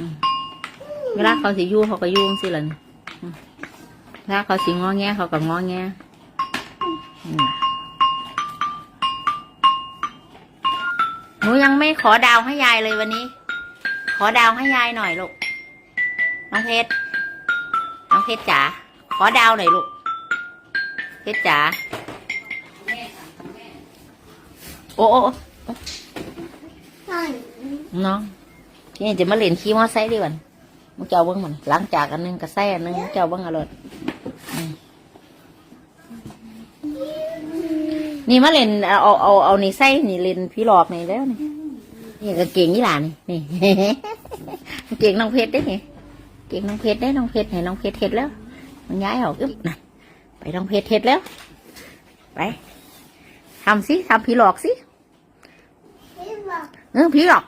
อืมเวลาเขาสิอยู่เขาก็อยู่จังสิล่ะนี่อืมเวลาเขาสิงอแงเขาก็งอแงอืมหนูยังไม่ขอดาวให้ยายเลยวันนี้ ขอดาวให้ยายหน่อยลูก น้องเพชร น้องเพชรจ๋า ขอดาวหน่อยลูก เพชรจ๋า โอ้โอ้โอ้ใช่น้อง ที่นี่จะมาเล่นขี่มอไซค์ดีกว่ามึงเจ้าเบิ้งมันหลังจากอันหนึงก็ใส่อันหนึงมึงเจ้าเบิ้งอร่อยอืมนี่มาเล่นเอาเอาเอาเอานี่ใส่นี่เล่นพี่หลอกนี่แล้วนี่นี่ก็เก่งนี่หล่ะนี่นี่เก่งน้องเพชรได้ไงเก่งน้องเพชรได้น้องเพชรให้น้องเพชรเฮ็ดแล้ว มันย้ายออกอึ๊บนะไปน้องเพชรเฮ็ดแล้ว ไปทำสิทำพี่หลอกสิพี่บอกเออพี่หรอก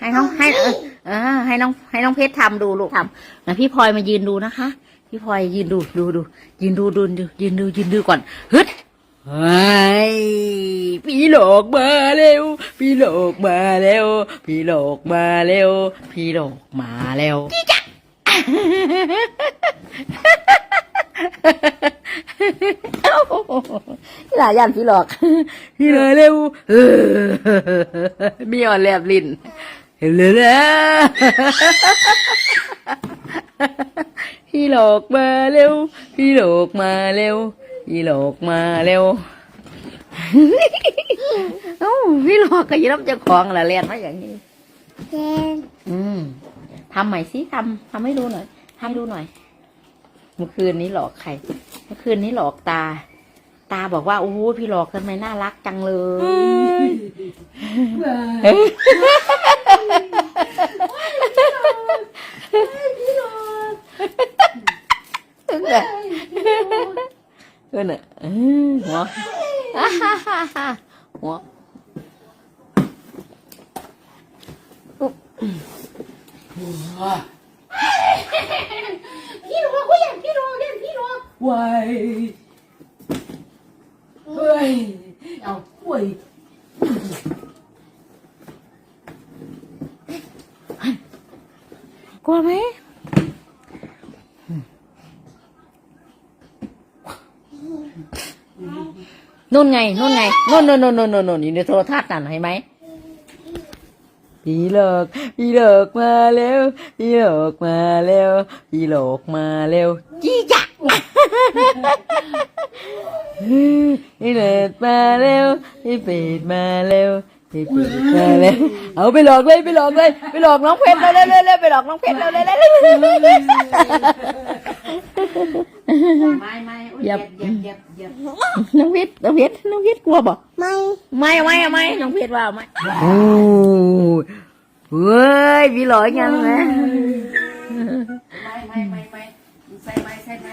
ให้น้องให้เออเออให้น้องให้น้องเพชรทำดูลูกทำนะพี่พลอยมายืนดูนะคะ พี่พลอยยืนดูดูดูยืนดูดูดูยืนดูยืนดูก่อนฮึดเฮ้ยพี่หลอกมาเร็ว พี่หลอกมาเร็ว พี่หลอกมาเร็ว พี่หลอกมาเร็วจี้จ้ะ พี่หลายันพี่หลอกพี่เลยเร็วเออมีอ่อนแลบลิ้นเห็นเลยนะพี่หลอกมาเร็ว พี่หลอกมาเร็ว พี่หลอกมาเร็วเอ้าพี่หลอกก็ยืนรับเจ้าของแหละเรียนมาอย่างนี้เจนอืมทำใหม่สิทำทำให้ดูหน่อยทำให้ดูหน่อย เมื่อคืนนี้หลอกใคร เมื่อคืนนี้หลอกตา ตาบอกว่าโอ้พี่หลอกทำไมน่ารักจังเลยเฮ้ยเออเนี่ยเออเนี่ยเออหัว หัวพี่รอกูอยากพี่รอเล่นพี่รอวายเฮ้ยเอาเว้ยกลัวไหมนู่นไงนู่นไงนู่นนู่นนู่นนู่นนู่นอยู่ในโทรทัศน์นั่นเห็นไหม พี่หลอกพี่หลอกมาเร็วพี่หลอกมาเร็วพี่หลอกมาเร็วจี้จักพี่เลิศมาเร็วพี่เป็ดมาเร็วพี่เป็ดมาเร็วเอาไปหลอกเลยไปหลอกเลยไปหลอกน้องเพชรเร็วเร็วเร็วเร็วไปหลอกน้องเพชรเร็วเร็วเร็ว ยีบน้องวิทน้องวิทน้องวิทกลัวบ่ไม่ไม่ไม่ไม่น้องวิทว่าไม่โอ้ยเฮ้ยพี่หลอยยังไงไม่ไม่ไม่ไม่ใส่ไม่ใส่ไม่